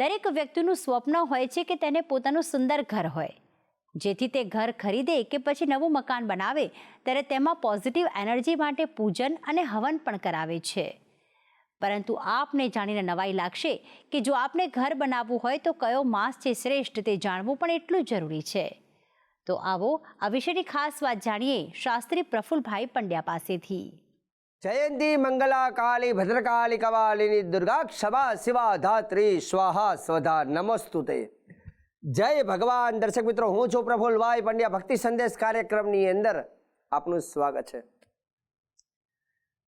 દરેક વ્યક્તિનું સ્વપ્ન હોય છે કે તેને પોતાનું સુંદર ઘર હોય. જેથી તે ઘર ખરીદે કે પછી નવું મકાન બનાવે, ત્યારે તેમાં પોઝિટિવ એનર્જી માટે પૂજન અને હવન પણ કરાવે છે. પરંતુ આપને જાણીને નવાઈ લાગશે કે જો આપને ઘર બનાવવું હોય તો કયો માસ છે શ્રેષ્ઠ તે જાણવું પણ એટલું જરૂરી છે. તો આવો આ વિશેની ખાસ વાત જાણીએ શાસ્ત્રી પ્રફુલભાઈ પંડ્યા પાસેથી. જયંતી મંગલા કાળી ભદ્રકાળી, કવાલિની, દુર્ગા, ક્ષમા, શિવા, ધાત્રી, સ્વાહા, સ્વધા, નમસ્તુતે. જય ભગવાન. દર્શક મિત્રો, હું છું પ્રફુલભાઈ પંડ્યા. ભક્તિ સંદેશ કાર્યક્રમની અંદર આપનું સ્વાગત છે.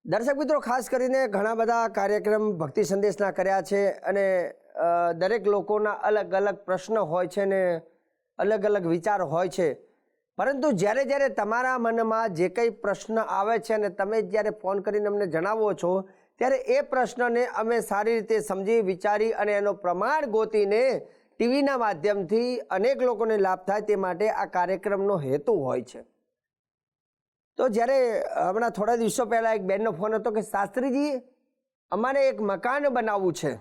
દર્શક મિત્રો, ખાસ કરીને ઘણા બધા કાર્યક્રમ ભક્તિ સંદેશના કર્યા છે અને દરેક લોકોના અલગ અલગ પ્રશ્ન હોય છે ને અલગ અલગ વિચાર હોય છે. પરંતુ જ્યારે જ્યારે તમારા મનમાં જે કંઈ પ્રશ્ન આવે છે અને તમે જ્યારે ફોન કરીને અમને જણાવો છો, ત્યારે એ પ્રશ્નને અમે સારી રીતે સમજી, વિચારી અને એનો પ્રમાણ ગોતીને ટીવીના માધ્યમથી અનેક લોકોને લાભ થાય તે માટે આ કાર્યક્રમનો હેતુ હોય છે. તો જ્યારે હમણાં થોડા દિવસો પહેલાં એક બેનનો ફોન હતો કે, શાસ્ત્રીજી, અમારે એક મકાન બનાવવું છે.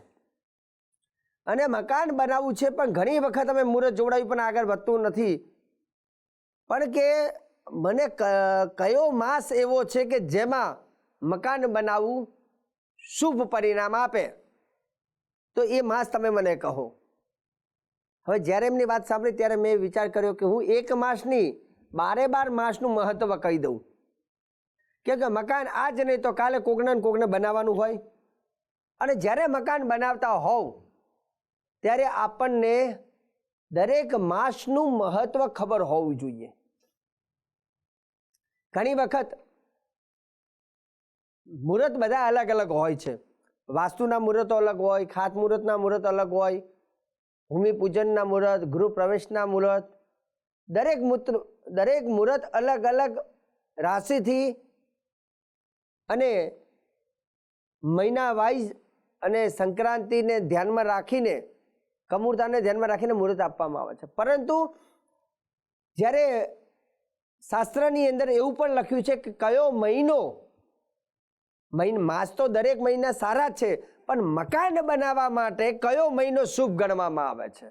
અને મકાન બનાવવું છે પણ ઘણી વખત અમે મુહૂર્ત જોડાવી પણ આગળ વધતું નથી. પણ કે મને કયો માસ એવો છે કે જેમાં મકાન બનાવવું શુભ પરિણામ આપે? તો એ માસ તમે મને કહો. હવે જ્યારે એમની વાત સાંભળી ત્યારે મેં વિચાર કર્યો કે હું એક માસની, બારે બાર માસનું મહત્વ કહી દઉં. કેમ કે મકાન આજ નહીં તો કાલે કોકને કોકને બનાવવાનું હોય. અને જ્યારે મકાન બનાવતા હોવ ત્યારે આપણને દરેક માસનું મહત્વ ખબર હોવું જોઈએ. ઘણી વખત મુહૂર્ત બધા અલગ અલગ હોય છે. વાસ્તુના મુહૂર્તો અલગ હોય ખાત મુહૂર્તના મુહૂર્ત અલગ હોય, ભૂમિપૂજનના મુહૂર્ત ગૃહ પ્રવેશના મુહૂર્ત, દરેક મૂત્ર, દરેક મુહૂર્ત અલગ અલગ રાશિથી અને મહિના વાઇઝ અને સંક્રાંતિને ધ્યાનમાં રાખીને, કમૂરતાને ધ્યાનમાં રાખીને મુહૂર્ત આપવામાં આવે છે. પરંતુ જ્યારે શાસ્ત્રની અંદર એવું પણ લખ્યું છે કે કયો મહિનો, મહિન, માસ તો દરેક મહિના સારા છે, પણ મકાન બનાવવા માટે કયો મહિનો શુભ ગણવામાં આવે છે?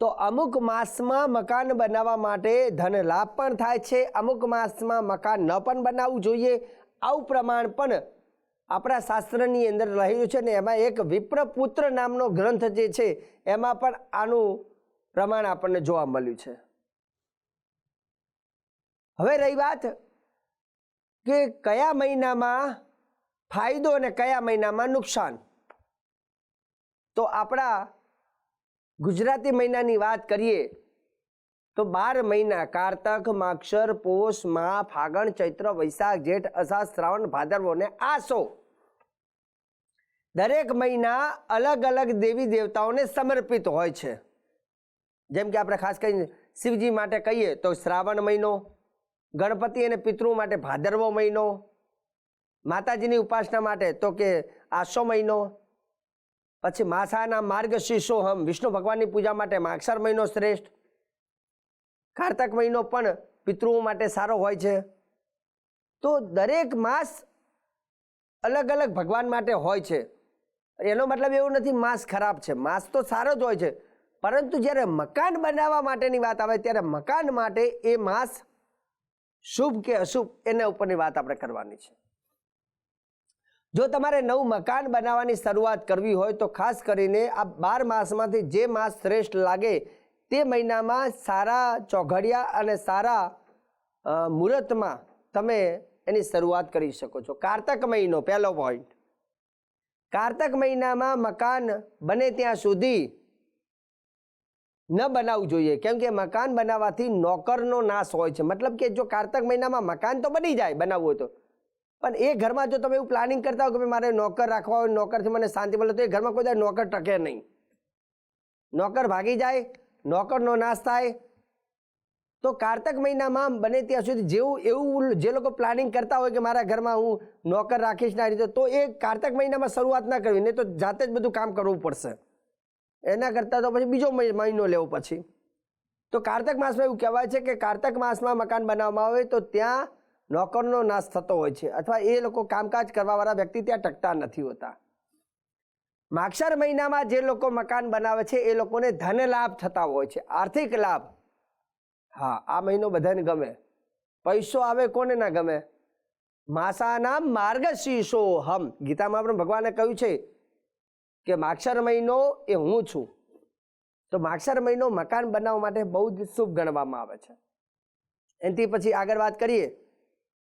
તો અમુક માસમાં મકાન બનાવવા માટે ધન લાભ પણ થાય છે, અમુક માસમાં મકાન ન પણ બનાવવું જોઈએ. આવું પ્રમાણ પણ આપણા શાસ્ત્રની અંદર રહેલું છે ને એમાં એક વિપ્રપુત્ર નામનો ગ્રંથ જે છે, એમાં પણ આનું પ્રમાણ આપણને જોવા મળ્યું છે. હવે રહી વાત કે કયા મહિનામાં ફાયદો અને કયા મહિનામાં નુકસાન? તો આપણા ગુજરાતી મહિનાની વાત કરીએ તો બાર મહિના, કારતક માક્ષર પોષ મા ફાગણ, ચૈત્ર, વૈશાખ, જેઠ, અષાઢ, શ્રાવણ, ભાદરવો ને આસો. દરેક મહિના અલગ અલગ દેવી દેવતાઓને સમર્પિત હોય છે. જેમ કે આપણે ખાસ કરીને શિવજી માટે કહીએ તો શ્રાવણ મહિનો ગણપતિ અને પિતૃ માટે ભાદરવો મહિનો, માતાજીની ઉપાસના માટે તો કે આસો મહિનો, પછી માસાના માર્ગ શિશોહમ વિષ્ણુ ભગવાનની પૂજા માટે માક્ષર મહિનો શ્રેષ્ઠ, કારતક મહિનો પણ પિતૃઓ માટે સારો હોય છે. તો દરેક માસ અલગ અલગ ભગવાન માટે હોય છે. એનો મતલબ એવો નથી માસ ખરાબ છે, માસ તો સારો જ હોય છે. પરંતુ જ્યારે મકાન બનાવવા માટેની વાત આવે, ત્યારે મકાન માટે એ માસ શુભ કે અશુભ, એના ઉપરની વાત આપણે કરવાની છે. જો તમારે નવું મકાન બનાવવાની શરૂઆત કરવી હોય તો ખાસ કરીને આ બાર માસમાંથી જે માસ શ્રેષ્ઠ લાગે તે મહિનામાં સારા ચોઘડિયા અને સારા મુહૂર્તમાં તમે એની શરૂઆત કરી શકો છો. કારતક મહિનો, પહેલો પોઈન્ટ કારતક મહિનામાં મકાન બને ત્યાં સુધી ન બનાવવું જોઈએ. કેમ કે મકાન બનાવવાથી નોકરનો નાશ હોય છે. મતલબ કે જો કારતક મહિનામાં મકાન તો બની જાય બનાવવું હોય તો. પણ એ ઘરમાં જો તમે એવું પ્લાનિંગ કરતા હો કે મારે નોકર રાખવા હોય, નોકરથી મને શાંતિ મળે, તો એ ઘરમાં કોઈ નોકર ટકે નહીં. નોકર ભાગી જાય, નોકરનો નાશ થાય. તો કારતક મહિનામાં બને ત્યાં સુધી જેવું, એવું જે લોકો પ્લાનિંગ કરતા હોય કે મારા ઘરમાં હું નોકર રાખીશ ના રીતે, તો એ કારતક મહિનામાં શરૂઆત ના કરવી. નહીં તો જાતે જ બધું કામ કરવું પડશે. એના કરતાં તો પછી બીજો મહિ- મહિનો લેવો પછી. તો કારતક માસમાં એવું કહેવાય છે કે કારતક માસમાં મકાન બનાવવામાં આવે તો ત્યાં નોકરનો નાશ થતો હોય છે અથવા એ લોકો કામકાજ કરવાવાળા વ્યક્તિ ત્યાં ટકતા નથી હોતા. માક્ષર મહિનામાં જે લોકો મકાન બનાવે છે એ લોકોને ધન લાભ થતા હોય છે, આર્થિક લાભ. હા, આ મહિનો બધાને ગમે. પૈસો આવે કોને ના ગમે? માસાના માર્ગશીર્ષો હમ ગીતામાં પણ ભગવાને કહ્યું છે કે માક્ષર મહિનો એ હું છું. તો માક્ષર મહિનો મકાન બનાવવા માટે બહુ જ શુભ ગણવામાં આવે છે. એનાથી પછી આગળ વાત કરીએ.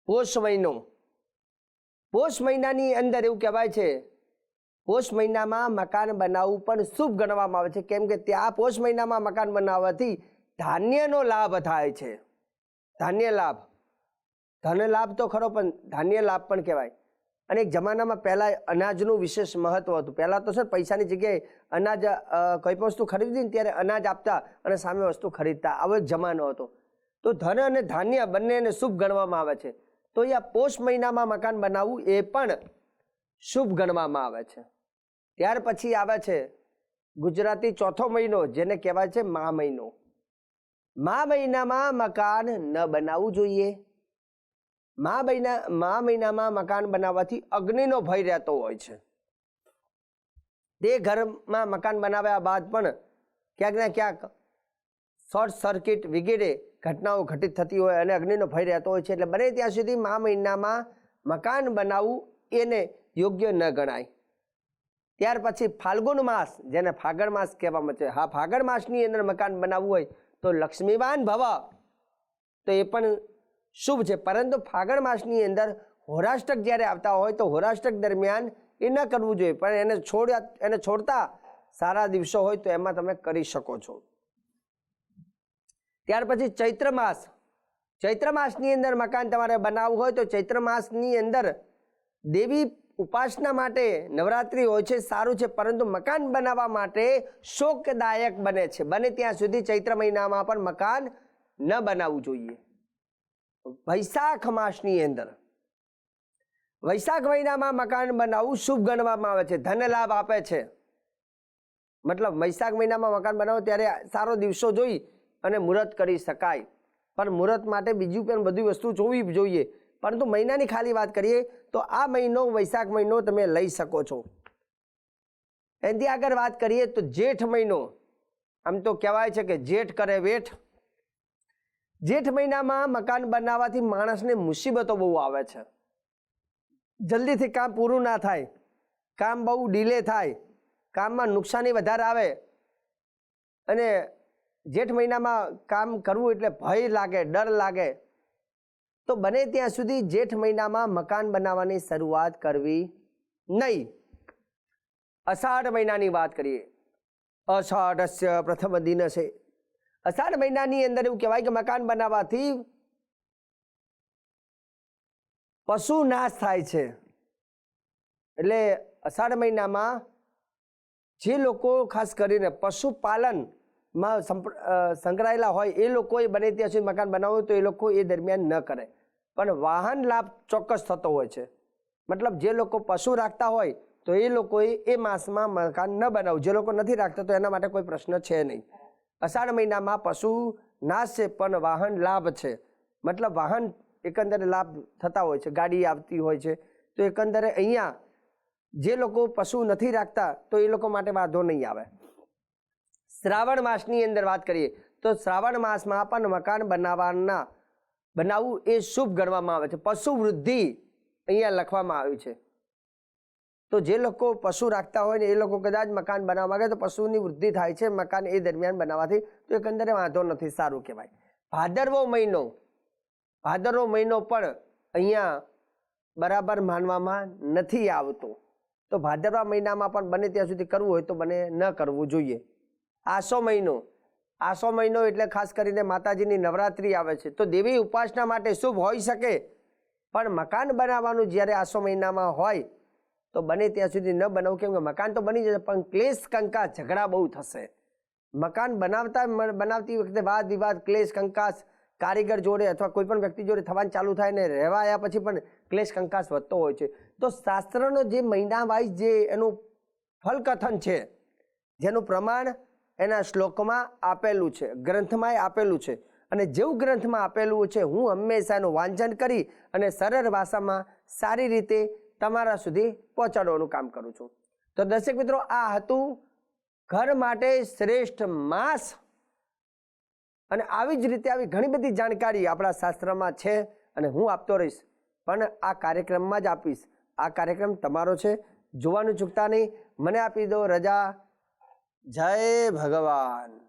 પોષ મહિનો. પોષ મહિનાની અંદર એવું કહેવાય છે, પોષ મહિનામાં મકાન બનાવવું પણ શુભ ગણવામાં આવે છે. કેમ કે ત્યાં પોષ મહિનામાં મકાન બનાવવાથી ધાન્યનો લાભ થાય છે. ધાન્ય લાભ ધન લાભ તો ખરો પણ ધાન્ય લાભ પણ કહેવાય. અને એક જમાનામાં પહેલાં અનાજનું વિશેષ મહત્ત્વ હતું. પહેલાં તો સર પૈસાની જગ્યાએ અનાજ કંઈ પણ વસ્તુ ખરીદી ને ત્યારે અનાજ આપતા અને સામે વસ્તુ ખરીદતા. આવો એક જમાનો હતો. તો ધન અને ધાન્ય બંનેને શુભ ગણવામાં આવે છે. તો અહીંયા પોષ મહિનામાં મકાન બનાવવું એ પણ શુભ ગણવામાં આવે છે. ત્યાર પછી આવે છે ગુજરાતી ચોથો મહિનો, જેને કહેવાય છે મા મહિનો. મા મહિનામાં મકાન ન બનાવવું જોઈએ. મા મહિના મા મહિનામાં મકાન બનાવવાથી અગ્નિનો ભય રહેતો હોય છે. તે ઘરમાં મકાન બનાવ્યા બાદ પણ ક્યાંક ને ક્યાંક શોર્ટ સર્કિટ વગેરે ઘટનાઓ ઘટિત થતી હોય અને અગ્નિનો ભય રહેતો હોય છે. એટલે બને ત્યાં સુધી મા મહિનામાં મકાન બનાવવું એને યોગ્ય ન ગણાય. ત્યાર પછી ફાલ્ગુન માસ, જેને ફાગણ માસ કહેવામાં છે. હા, ફાગણ માસની અંદર મકાન બનાવવું હોય તો લક્ષ્મીવાન ભવ. તો એ પણ શુભ છે. પરંતુ ફાગણ માસની અંદર હોરાષ્ટક જ્યારે આવતા હોય તો હોરાષ્ટક દરમિયાન એ ન કરવું જોઈએ. પણ એને છોડ્યા, એને છોડતા સારા દિવસો હોય તો એમાં તમે કરી શકો છો. ત્યાર પછી ચૈત્ર માસ. ચૈત્ર માસની અંદર મકાન તમારે બનાવવું હોય તો ચૈત્ર માસની અંદર દેવી ઉપાસના માટે નવરાત્રિ હોય છે, સારું છે. પરંતુ મકાન બનાવવા માટે શોકદાયક બને છે. બને ત્યાં સુધી ચૈત્ર મહિનામાં પણ મકાન ન બનાવવું જોઈએ. વૈશાખ માસની અંદર. વૈશાખ મહિનામાં મકાન બનાવવું શુભ ગણવામાં આવે છે. ધન લાભ આપે છે. મતલબ વૈશાખ મહિનામાં મકાન બનાવો ત્યારે સારો દિવસો જોઈ અને મુહૂર્ત કરી શકાય. પણ મુહૂર્ત માટે બીજું પણ બધી વસ્તુ જોવી જોઈએ. પરંતુ મહિનાની ખાલી વાત કરીએ તો આ મહિનો વૈશાખ મહિનો તમે લઈ શકો છો. એનાથી આગળ વાત કરીએ તો જેઠ મહિનો. આમ તો કહેવાય છે કે જેઠ કરે વેઠ. જેઠ મહિનામાં મકાન બનાવવાથી માણસને મુસીબતો બહુ આવે છે. જલ્દીથી કામ પૂરું ના થાય, કામ બહુ ડીલે થાય, કામમાં નુકસાની વધારે આવે અને જેઠ મહિનામાં કામ કરવું એટલે ભય લાગે, ડર લાગે, તો બને ત્યાં સુધી જેઠ મહિનામાં મકાન બનાવવાની શરૂઆત કરવી નહીં. અષાઢ મહિનાની વાત કરીએ. અષાઢસ્ય પ્રથમ દિન છે અષાઢ મહિનાની અંદર એવું કહેવાય કે મકાન બનાવવાથી પશુ નાશ થાય છે. એટલે અષાઢ મહિનામાં જે લોકો ખાસ કરીને પશુપાલનમાં સંકળાયેલા હોય, એ લોકોએ બને ત્યાં સુધી મકાન બનાવવું તો એ લોકો એ દરમિયાન ન કરે. પણ વાહન લાભ ચોક્કસ થતો હોય છે. મતલબ જે લોકો પશુ રાખતા હોય તો એ લોકોએ એ માસમાં મકાન ન બનાવવું. જે લોકો નથી રાખતા તો એના માટે કોઈ પ્રશ્ન છે નહીં. અષાઢ મહિનામાં પશુ નાશ છે પણ વાહન લાભ છે. મતલબ વાહન એકંદરે લાભ થતા હોય છે. ગાડી આવતી હોય છે. તો એકંદરે અહીંયા જે લોકો પશુ નથી રાખતા, તો એ લોકો માટે વાંધો નહીં આવે. શ્રાવણ માસની અંદર વાત કરીએ, તો શ્રાવણ માસમાં પણ મકાન બનાવવાના, બનાવવું એ શુભ ગણવામાં આવે છે. પશુ વૃદ્ધિ અહીંયા લખવામાં આવ્યું છે. તો જે લોકો પશુ રાખતા હોય ને એ લોકો કદાચ મકાન બનાવવા માંગે તો પશુની વૃદ્ધિ થાય છે મકાન એ દરમિયાન બનાવવાથી, તો એકંદરે વાંધો નથી, સારું કહેવાય. ભાદરવો મહિનો ભાદરવો મહિનો પણ અહીંયા બરાબર માનવામાં નથી આવતો. તો ભાદરવા મહિનામાં પણ બને ત્યાં સુધી કરવું હોય તો બને ન કરવું જોઈએ. આસો મહિનો આસો મહિનો એટલે ખાસ કરીને માતાજીની નવરાત્રિ આવે છે. તો દેવી ઉપાસના માટે શુભ હોઈ શકે, પણ મકાન બનાવવાનું જ્યારે આસો મહિનામાં હોય તો બને ત્યાં સુધી ન બનાવું. કેમ કે મકાન તો બની જશે, પણ ક્લેશ કંકાસ ઝઘડા બહુ થશે. મકાન બનાવતા બનાવતી વખતે વાદ વિવાદ, ક્લેશ કંકાસ કારીગર જોડે અથવા કોઈ પણ વ્યક્તિ જોડે થવાનું ચાલુ થાય ને રહેવા આવ્યા પછી પણ ક્લેશ કંકાસ વધતો હોય છે. તો શાસ્ત્રનો જે મહિના વાઇઝ જે એનું ફલકથન છે, જેનું પ્રમાણ એના શ્લોકમાં આપેલું છે ગ્રંથમાં આપેલું છે. અને જેવું ગ્રંથમાં આપેલું છે, હું હંમેશા એનું વાંચન કરી અને સરળ ભાષામાં સારી રીતે તમારા સુધી પહોંચાડવાનું કામ કરું છું. તો દર્શક મિત્રો, આ હતું ઘર માટે શ્રેષ્ઠ માસ. અને આવી જ રીતે આવી ઘણી બધી જાણકારી આપણા શાસ્ત્રમાં છે અને હું આપતો રહીશ. પણ આ કાર્યક્રમમાં જ આપીશ. આ કાર્યક્રમ તમારો છે. જોવાનું ચૂકતા નહીં. મને આપી દો રજા. જય ભગવાન.